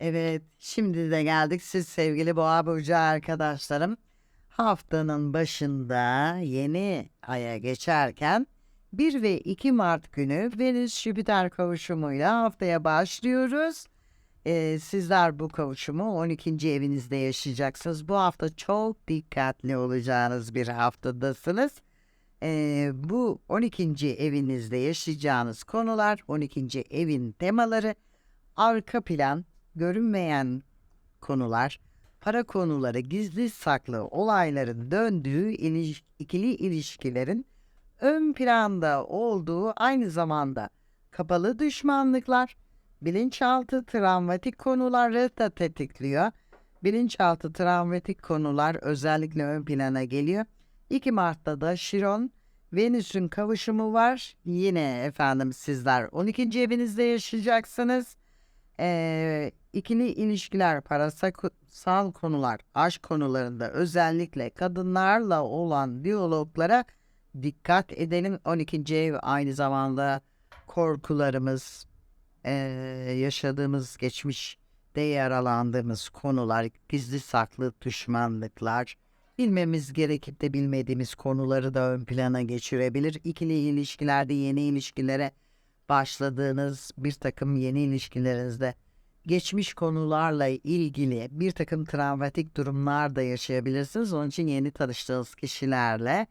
Evet, şimdi de geldik siz sevgili Boğa burcu arkadaşlarım. Haftanın başında yeni aya geçerken 1 ve 2 Mart günü Venüs Jüpiter kavuşumuyla haftaya başlıyoruz. Ee, sizler bu kavuşumu 12. evinizde yaşayacaksınız. Bu hafta çok dikkatli olacağınız bir haftadasınız. Ee, bu 12. evinizde yaşayacağınız konular, 12. evin temaları, arka plan, görünmeyen konular, para konuları, gizli saklı olayların döndüğü iliş- ikili ilişkilerin ön planda olduğu aynı zamanda kapalı düşmanlıklar, bilinçaltı travmatik konuları da tetikliyor. Bilinçaltı travmatik konular özellikle ön plana geliyor. 2 Mart'ta da Şiron Venüs'ün kavuşumu var. Yine efendim sizler 12. evinizde yaşayacaksınız. Ee, ikili ilişkiler, parasal konular, aşk konularında özellikle kadınlarla olan diyaloglara dikkat edelim. 12. ev aynı zamanda korkularımız, ee, yaşadığımız geçmişte yaralandığımız konular, gizli saklı düşmanlıklar, bilmemiz gerekip de bilmediğimiz konuları da ön plana geçirebilir. İkili ilişkilerde yeni ilişkilere başladığınız bir takım yeni ilişkilerinizde geçmiş konularla ilgili bir takım travmatik durumlar da yaşayabilirsiniz. Onun için yeni tanıştığınız kişilerle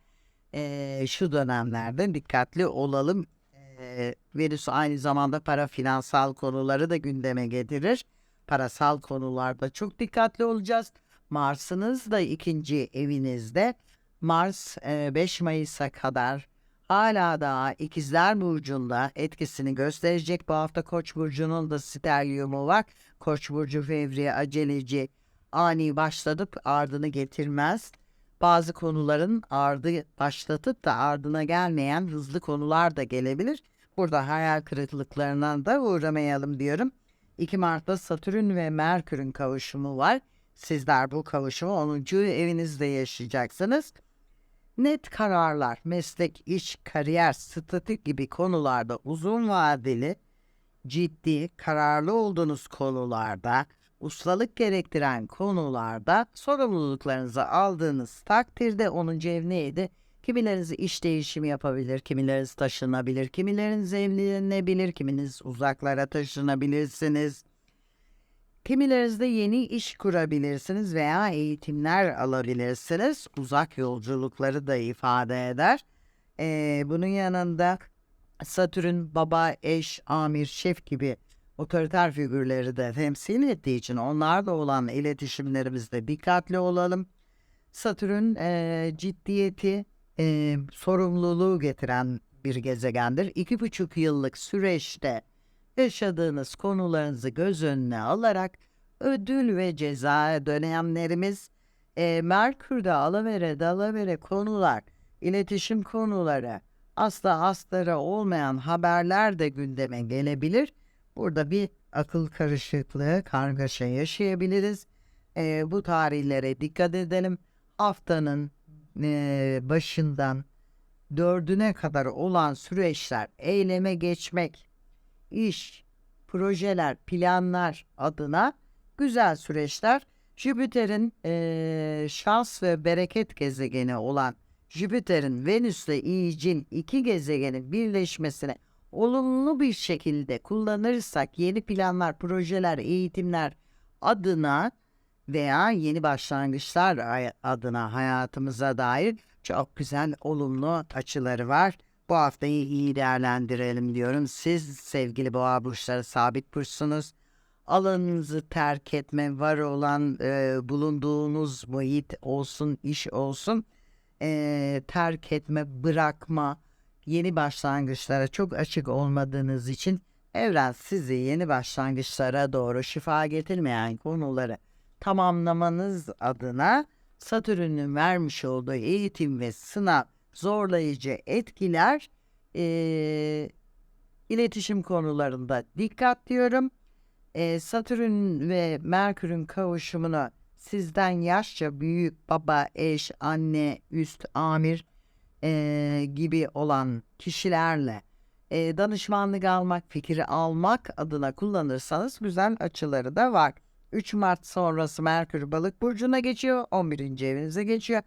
eee, şu dönemlerde dikkatli olalım. Eee Venüs aynı zamanda para finansal konuları da gündeme getirir. Parasal konularda çok dikkatli olacağız. Mars'ınız da ikinci evinizde. Mars eee, 5 Mayıs'a kadar hala daha ikizler burcunda etkisini gösterecek. Bu hafta Koç burcunun da sterliumu var. Koç burcu fevri, aceleci, ani başlatıp ardını getirmez. Bazı konuların ardı başlatıp da ardına gelmeyen hızlı konular da gelebilir. Burada hayal kırıklıklarına da uğramayalım diyorum. 2 Mart'ta Satürn ve Merkür'ün kavuşumu var. Sizler bu kavuşumu 10. evinizde yaşayacaksınız net kararlar, meslek, iş, kariyer, statü gibi konularda uzun vadeli, ciddi, kararlı olduğunuz konularda, ustalık gerektiren konularda sorumluluklarınızı aldığınız takdirde 10. ev neydi? Kimileriniz iş değişimi yapabilir, kimileriniz taşınabilir, kimileriniz evlenebilir, kiminiz uzaklara taşınabilirsiniz. Kimilerinizde yeni iş kurabilirsiniz veya eğitimler alabilirsiniz. Uzak yolculukları da ifade eder. Ee, bunun yanında Satürn baba, eş, amir, şef gibi otoriter figürleri de temsil ettiği için onlarla olan iletişimlerimizde dikkatli olalım. Satürn eee, ciddiyeti, eee, sorumluluğu getiren bir gezegendir. İki buçuk yıllık süreçte yaşadığınız konularınızı göz önüne alarak ödül ve ceza dönemlerimiz e, Merkür'de alavere dalavere konular, iletişim konuları, asla astarı olmayan haberler de gündeme gelebilir. Burada bir akıl karışıklığı, kargaşa yaşayabiliriz. E, bu tarihlere dikkat edelim. Haftanın e, başından dördüne kadar olan süreçler eyleme geçmek, iş, projeler, planlar adına güzel süreçler. Jüpiter'in eee, şans ve bereket gezegeni olan Jüpiter'in Venüs'le İyicil iki gezegenin birleşmesine olumlu bir şekilde kullanırsak yeni planlar, projeler, eğitimler adına veya yeni başlangıçlar adına hayatımıza dair çok güzel olumlu açıları var. Bu haftayı iyi değerlendirelim diyorum. Siz sevgili boğa burçları sabit burçsunuz. Alanınızı terk etme, var olan e, bulunduğunuz muhit olsun, iş olsun, e, terk etme, bırakma, yeni başlangıçlara çok açık olmadığınız için evren sizi yeni başlangıçlara doğru şifa getirmeyen konuları tamamlamanız adına Satürn'ün vermiş olduğu eğitim ve sınav zorlayıcı etkiler eee, iletişim konularında dikkat diyorum. Eee, Satürn ve Merkür'ün kavuşumunu sizden yaşça büyük baba, eş, anne, üst, amir eee, gibi olan kişilerle e, danışmanlık almak, fikri almak adına kullanırsanız güzel açıları da var. 3 Mart sonrası Merkür Balık burcuna geçiyor. 11. evinize geçiyor.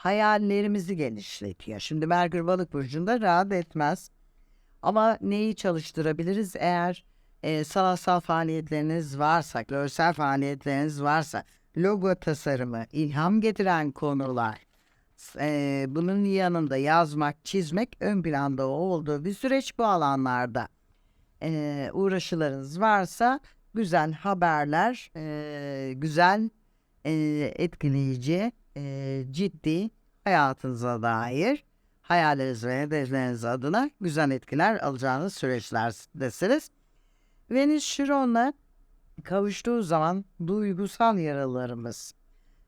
Hayallerimizi genişletiyor. Şimdi Merkür Balık burcunda rahat etmez. Ama neyi çalıştırabiliriz eğer e, sanatsal faaliyetleriniz varsa, görsel faaliyetleriniz varsa, logo tasarımı, ilham getiren konular, e, bunun yanında yazmak, çizmek ön planda olduğu bir süreç bu alanlarda. E, uğraşılarınız varsa güzel haberler, e, güzel, e, etkileyici, e, ciddi hayatınıza dair hayalleriniz ve hedefleriniz adına güzel etkiler alacağınız süreçlerdesiniz. Venüs Şiron'la kavuştuğu zaman duygusal yaralarımız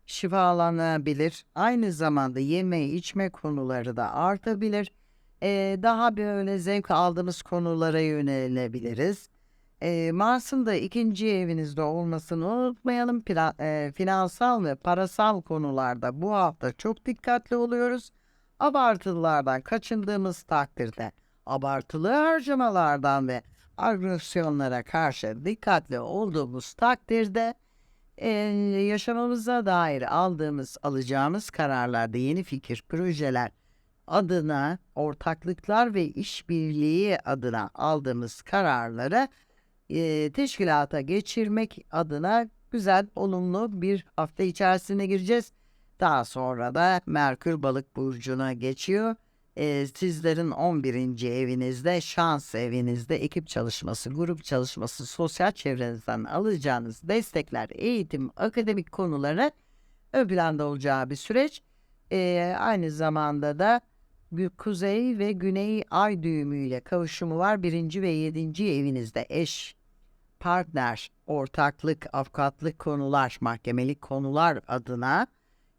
şifalanabilir. Aynı zamanda yeme içme konuları da artabilir. Ee, daha böyle zevk aldığımız konulara yönelebiliriz. Ee, Mars'ın da ikinci evinizde olmasını unutmayalım. Pla- e, finansal ve parasal konularda bu hafta çok dikkatli oluyoruz. Abartılardan kaçındığımız takdirde abartılı harcamalardan ve agresyonlara karşı dikkatli olduğumuz takdirde e, yaşamamıza dair aldığımız, alacağımız kararlarda yeni fikir, projeler adına, ortaklıklar ve işbirliği adına aldığımız kararları e, teşkilata geçirmek adına güzel, olumlu bir hafta içerisine gireceğiz. Daha sonra da Merkür Balık burcuna geçiyor. Ee, sizlerin 11. evinizde, şans evinizde ekip çalışması, grup çalışması, sosyal çevrenizden alacağınız destekler, eğitim, akademik konuları ön planda olacağı bir süreç. Ee, aynı zamanda da kuzey ve güney ay düğümüyle kavuşumu var. Birinci ve yedinci evinizde eş, partner, ortaklık, avukatlık konular, mahkemelik konular adına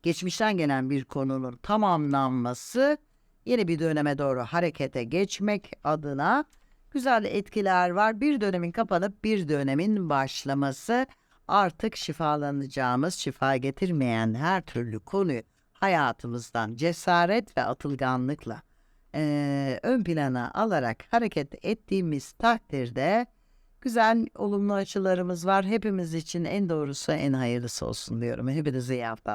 geçmişten gelen bir konunun tamamlanması yeni bir döneme doğru harekete geçmek adına güzel etkiler var. Bir dönemin kapanıp bir dönemin başlaması artık şifalanacağımız, şifa getirmeyen her türlü konuyu hayatımızdan cesaret ve atılganlıkla eee, ön plana alarak hareket ettiğimiz takdirde güzel olumlu açılarımız var. Hepimiz için en doğrusu en hayırlısı olsun diyorum. Hepinize iyi haftalar.